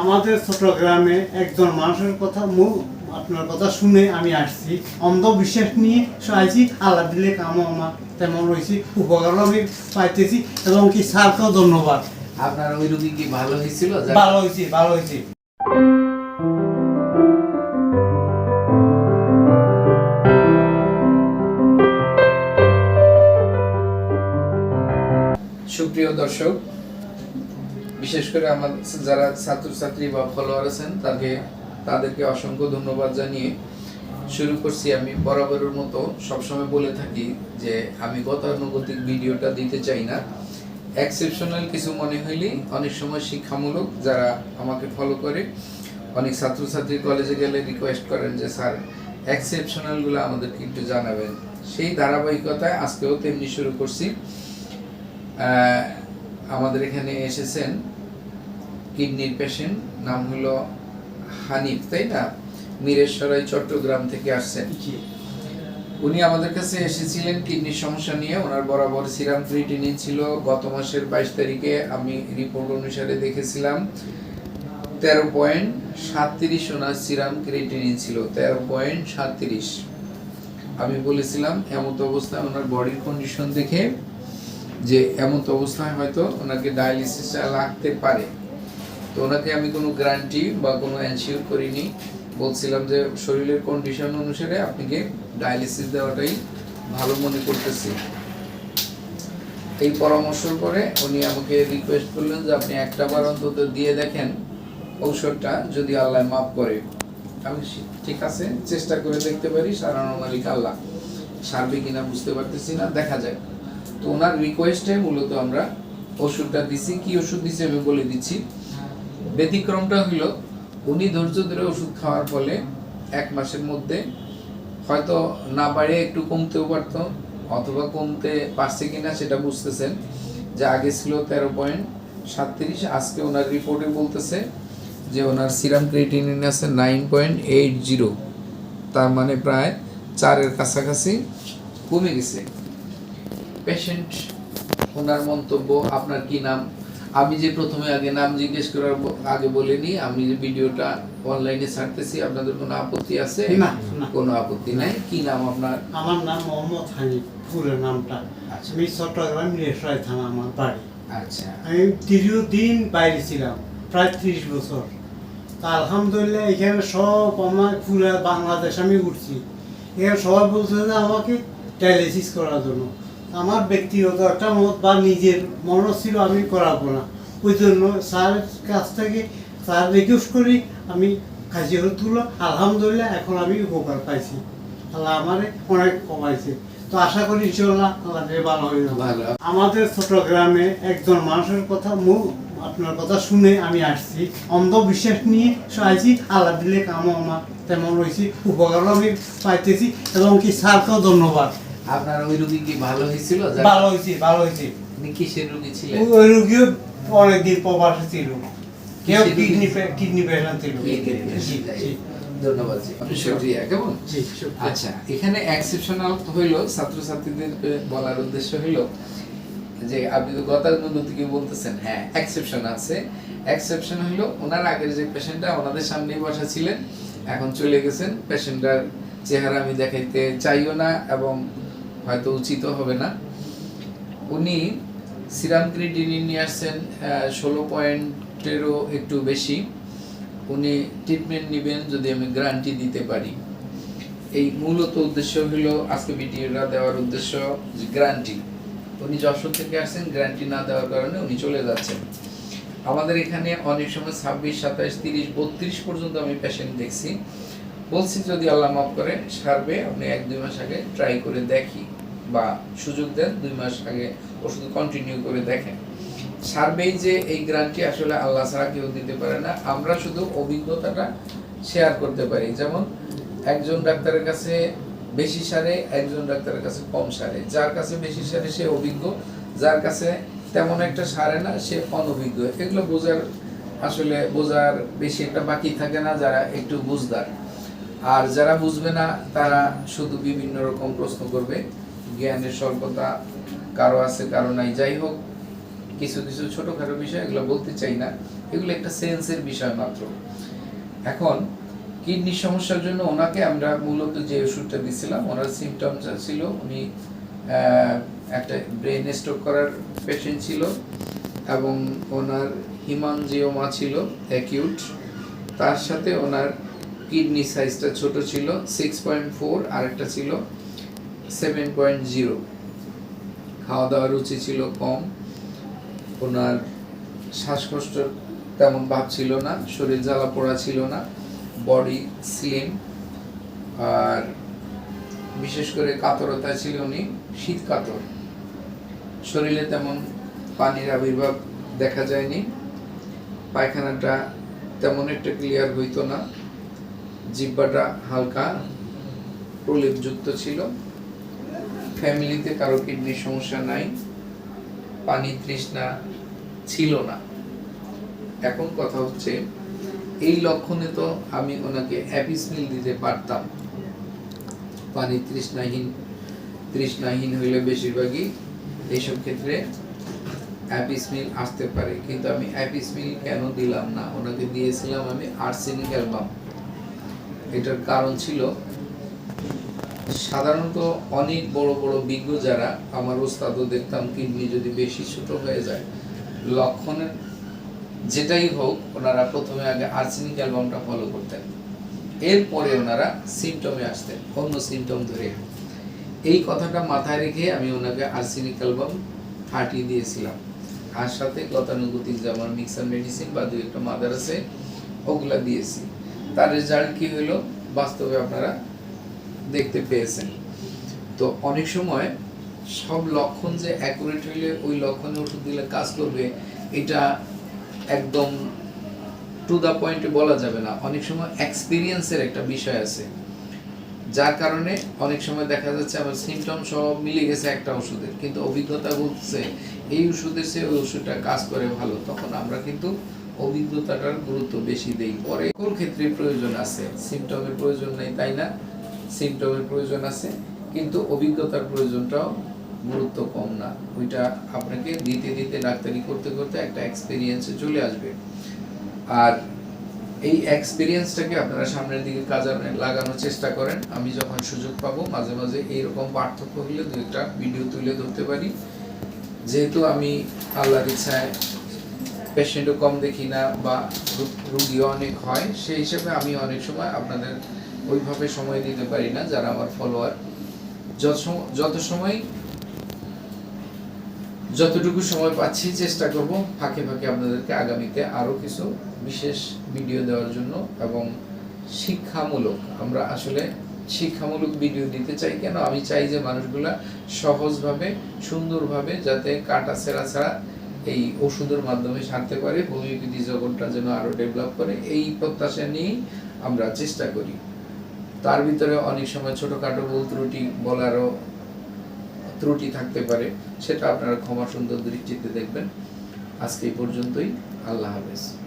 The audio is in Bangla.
আমাদের চট্টগ্রামে একজন মানুষের কথা মুখ আপনার কথা শুনে আমি আসছি। অন্ধবিশ্বাস নিয়ে আইছি আল্লাহ দিলে কাম আমার তেমন রয়েছি উপকার আমি পাইতেছি এবং কি স্যারকেও ধন্যবাদ। আপনার ওই রুগী কি ভালো হয়েছিল? ভালো হয়েছে ভালো হয়েছে। সুপ্রিয় দর্শক বিশেষ করে আমার যারা ছাত্রছাত্রী বা ফলোয়ার আছেন, তাকে, তাদেরকে অসংখ্য ধন্যবাদ জানিয়ে শুরু করছি। আমি বরাবরের মতো সবসময় বলে থাকি যে, আমি গতানুগতিক ভিডিওটা দিতে চাই না। এক্সেপশনাল কিছু মনে হইলে অনেক সময় শিক্ষামূলক যারা আমাকে ফলো করে, অনেক ছাত্রছাত্রী কলেজে গেলে রিকোয়েস্ট করেন যে, স্যার এক্সেপশনালগুলো আমাদেরকে একটু জানাবেন। সেই ধারাবাহিকতায় আজকেও তেমনি শুরু করছি। আমাদের এখানে এসেছেন কিডনির পেশেন্ট নাম হলো হানিফ তাই না? মিরেশ্বরাই চট্টগ্রাম থেকে আসছেন। উনি আমাদের কাছে এসেছিলেন কিডনির সমস্যা নিয়ে। ওনার বরাবর সিরাম ক্রিটিনিন ছিল। গত মাসের বাইশ তারিখে আমি রিপোর্ট অনুসারে দেখেছিলাম। তেরো পয়েন্ট সাতত্রিশ ওনার সিরাম ক্রিটিনিন ছিল। তেরো পয়েন্ট সাতত্রিশ আমি বলেছিলাম এমত অবস্থায় ওনার বডির কন্ডিশন দেখে যে এমত অবস্থায় হয়তো ওনাকে ডায়ালিসিস লাগতে পারে। তো ওনাকে আমি কোনো গ্যারান্টি বা কোনো এনশিওর করিনি। বলছিলাম যে শরীরের কন্ডিশন অনুসারে আপনাকে ডায়ালিসিস দেওয়াটাই ভালো মনে করতেছি। এই পরামর্শের পরে উনি আমাকে রিকোয়েস্ট করলেন যে আপনি একটা বার অন্তত দিয়ে দেখেন ঔষধটা যদি আল্লাহ মাফ করে। আমি ঠিক আছে, চেষ্টা করে দেখতে পারি সারানো মালিক আল্লাহ। সারবে কিনা বুঝতে পারতেছি না, দেখা যাক। তো ওনার রিকোয়েস্টে মূলত আমরা ওষুধটা দিছি। কি ওষুধ দিছি আমি বলে দিচ্ছি। ব্যতিক্রমটা হলো উনি ধৈর্য ধরে ওষুধ খাওয়ার ফলে এক মাসের মধ্যে হয়তো না বাড়ে একটু কমতেও পারতো অথবা কমতে পারছে কিনা সেটা বুঝতেছেন। যে আগে ছিল তেরো পয়েন্ট সাতত্রিশ, আজকে ওনার রিপোর্টে বলতেছে যে ওনার সিরাম ক্রিয়েটিনিন আছে নাইন পয়েন্ট এইট জিরো। তার মানে প্রায় চারের কাছাকাছি কমে গেছে। পেশেন্ট, ওনার মন্তব্য, আপনার কি নাম? আমি যে প্রথমে আগে নাম জিজ্ঞেস করার আগে বলিনি আমি যে ভিডিওটা অনলাইনে ছাড়তেছি আপনাদের কোনো আপত্তি আছে? না। কোনো আপত্তি নাই? কি নাম আপনার? আমার নাম মোহাম্মদ হানিফ ফুলের নামটা। আচ্ছা। আমি চট্টগ্রাম রেশাই থানা আমার বাড়ি। আচ্ছা। আমি দীর্ঘদিন বাইরে ছিলাম প্রায় ত্রিশ বছর। তা আলহামদুলিল্লাহ এখানে সব আমার পুরো বাংলাদেশ আমি উঠছি এখানে সবাই বলছে যে আমাকে ডায়ালিসিস করার জন্য। আমার ব্যক্তিগত একটা মত বা নিজের মনে ছিল আমি করাবো না। ওই জন্য স্যারের কাছ থেকে স্যার রিকোয়েস্ট করি আমি কাজী হতুল আলহামদুলিল্লাহ এখন আমি উপকার পাইছি। আল্লাহ আমারে অনেক কমাইছে। তো আশা করি ইনশাল্লাহ আল্লাহ ভালো হয়ে। যাবে আমাদের চট্টগ্রামে একজন মানুষের কথা মুখ আপনার কথা শুনে আমি আসছি। অন্ধবিশ্বাস নিয়ে আইছি আল্লাহ দিলে কাম আমার তেমন রয়েছি। উপকার আমি পাইতেছি এবং কি স্যারকেও ধন্যবাদ। আপনার ওই রুগী কি ভালো হয়েছিল? ভালো হয়েছে ভালো হয়েছে। কিসের রুগী ছিলেন? ওই রুগীও অনেকদিন প্রবাসে ছিল। কেউ কিডনি কিডনি পেশেন্ট ছিল। ধন্যবাদ জি। কেমন? আচ্ছা এখানে এক্সেপশনাল হইল ছাত্রছাত্রীদের বলার উদ্দেশ্য হইল যে আপনি তো বলতেছেন হ্যাঁ এক্সেপশন আছে। এক্সেপশন হইল ওনার আগের যে পেশেন্টটা ওনাদের সামনেই বসা ছিলেন এখন চলে গেছেন। পেশেন্টটার চেহারা আমি দেখাইতে চাইও না এবং হয়তো উচিত হবে না। উনি সিরাম ক্রিটিনিন নিয়ে আসছেন ষোলো পয়েন্টেরও একটু বেশি। উনি ট্রিটমেন্ট নেবেন যদি আমি গ্যারান্টি দিতে পারি। এই মূলত উদ্দেশ্য হলো আজকে ভিডিওটা দেওয়ার উদ্দেশ্য যে গ্যারান্টি উনি যশোর থেকে আসছেন গ্যারান্টি না দেওয়ার কারণে উনি চলে যাচ্ছেন। আমাদের এখানে অনেক সময় ছাব্বিশ সাতাশ তিরিশ, বত্রিশ পর্যন্ত আমি পেশেন্ট দেখছি। বলছি যদি আল্লাহ মাফ করে সারবে, আপনি এক, দুই মাস আগে ট্রাই করে দেখি বা সুযোগ দেন, দুই মাস আগে ওষুধ কন্টিনিউ করে দেখেন। সার্ভেই যে এই গ্রান্টটি আসলে আল্লাহ ছাড়া কেউ দিতে পারে না, আমরা শুধু অভিজ্ঞতাটা শেয়ার করতে পারি। যেমন, একজন ডাক্তারের কাছে বেশি সারে, একজন ডাক্তারের কাছে কম সারে। যার কাছে বেশি সারে সে অভিজ্ঞ, যার কাছে তেমন একটা সারে না, সে অনভিজ্ঞ। এগুলো বোঝার আসলে বোঝার বেশি একটা বাকি থাকে না, যারা একটু বুঝদার। আর যারা বুঝবে না, তারা শুধু বিভিন্ন রকম প্রশ্ন করবে। জ্ঞানের স্বল্পতা কারও আছে, কারও নাই। যাই হোক, কিছু কিছু ছোটখাটো বিষয় এগুলো বলতে চাই না। এগুলো একটা সেন্সের বিষয় মাত্র। এখন, কিডনির সমস্যার জন্য ওনাকে আমরা মূলত যে ওষুধটা দিছিলাম, ওনার সিমটমস ছিল উনি একটা ব্রেন স্ট্রোক করার পেশেন্ট ছিল এবং ওনার হিমানজিওমা ছিল অ্যাকিউট তার সাথে ওনার কিডনি সাইজটা ছোট ছিল সিক্স পয়েন্ট ফোর আর একটা ছিল সেভেন পয়েন্ট জিরো খাওয়া দাওয়ার রুচি ছিল কম, ওনার শ্বাসকষ্ট তেমন ভাব ছিল না, শরীর জ্বালা পোড়া ছিল না, বডি স্লিম আর বিশেষ করে কাতরতা ছিল উনি শীত কাতর। শরীরে তেমন পানির আবির্ভাব দেখা যায়নি, পায়খানাটা তেমন একটা ক্লিয়ার হইতো না। জিব্বাটা হালকা, প্রলেপযুক্ত ছিল। ফ্যামিলিতে কারও কিডনির সমস্যা নাই, পানি তৃষ্ণা ছিল না। এখন কথা হচ্ছে, এই লক্ষণে তো আমি ওনাকে অ্যাপিসমিল দিতে পারতাম। পানি তৃষ্ণাহীন তৃষ্ণাহীন হইলে বেশিরভাগই এইসব ক্ষেত্রে অ্যাপিসমিল আসতে পারে। কিন্তু আমি অ্যাপিসমিল কেন দিলাম না? ওনাকে দিয়েছিলাম আমি আর্সেনিক অ্যালবাম। এটার কারণ ছিল সাধারণত অনেক বড় বড় বিজ্ঞ যারা আমার ওস্তাদও দেখতাম, কিডনি যদি বেশি ছোট হয়ে যায়, লক্ষণের যেটাই হোক, ওনারা প্রথমে আগে আর্সেনিক অ্যালবামটা ফলো করতেন। এরপরে ওনারা সিমটমে আসতেন, অন্য সিমটম ধরে। এই কথাটা মাথায় রেখে আমি ওনাকে আর্সেনিক অ্যালবাম থার্টি দিয়েছিলাম। আর সাথে গতানুগতিক যেমন মিক্সার মেডিসিন বা দু একটা মাদার আছে, ওগুলা দিয়েছি। তার রেজাল্ট কি হলো? বাস্তবে আপনারা দেখতে পেয়েছেন। তো অনেক সময় সব লক্ষণ যে অ্যাকুরেট হইলে ওই লক্ষণে ওষুধ দিলে কাজ করবে, এটা একদম টু দা পয়েন্টে বলা যাবে না। অনেক সময় এক্সপিরিয়েন্সের একটা বিষয় আছে। যার কারণে অনেক সময় দেখা যাচ্ছে আমার সিমটম সব মিলে গেছে একটা ওষুধের। কিন্তু অভিজ্ঞতা বলছে এই ওষুধের চেয়ে ওই ওষুধটা কাজ করে ভালো। তখন আমরা কিন্তু অভিজ্ঞতাটার গুরুত্ব বেশি দেই। পরে কোন ক্ষেত্রে প্রয়োজন আছে? সিমটমের প্রয়োজন নেই, তাই না? সিমটমের প্রয়োজন আছে, কিন্তু অভিজ্ঞতার প্রয়োজনটাও গুরুত্ব কম না। ওইটা আপনাকে দিতে দিতে ডাক্তারি করতে করতে একটা এক্সপিরিয়েন্সে চলে আসবে। আর এই এক্সপিরিয়েন্সটাকে আপনারা সামনের দিকে কাজে লাগানোর চেষ্টা করেন। আমি যখন সুযোগ পাবো, মাঝে মাঝে এইরকম পার্থক্য হলে দু একটা ভিডিও তুলে ধরতে পারি। যেহেতু আমি আল্লাহর ইচ্ছায় পেশেন্টও কম দেখি না বা রুগীও অনেক হয়, সেই হিসেবে আমি অনেক সময় আপনাদের ওইভাবে সময় দিতে পারি না যারা আমার ফলোয়ার যত সময়, যতটুকু সময় পাচ্ছি চেষ্টা করব ফাঁকে ফাঁকে আপনাদেরকে আগামীতে আরও কিছু বিশেষ ভিডিও দেওয়ার জন্য এবং শিক্ষামূলক, আমরা আসলে শিক্ষামূলক ভিডিও দিতে চাই কেন? আমি চাই যে মানুষগুলা সহজভাবে, সুন্দরভাবে যাতে কাটা ছেঁড়া ছাড়া এই ওষুধের মাধ্যমে সারতে পারে, হোমিওপ্যাথি জগৎটা যেন আরও ডেভেলপ করে, এই প্রত্যাশা নিয়েই আমরা চেষ্টা করি। তার ভিতরে অনেক সময় ছোটোখাটো ভুল ত্রুটি বলারও ত্রুটি থাকতে পারে, সেটা আপনারা ক্ষমা সুন্দর দৃষ্টিতে দেখবেন। আজকে এই পর্যন্তই, আল্লাহ হাফেজ।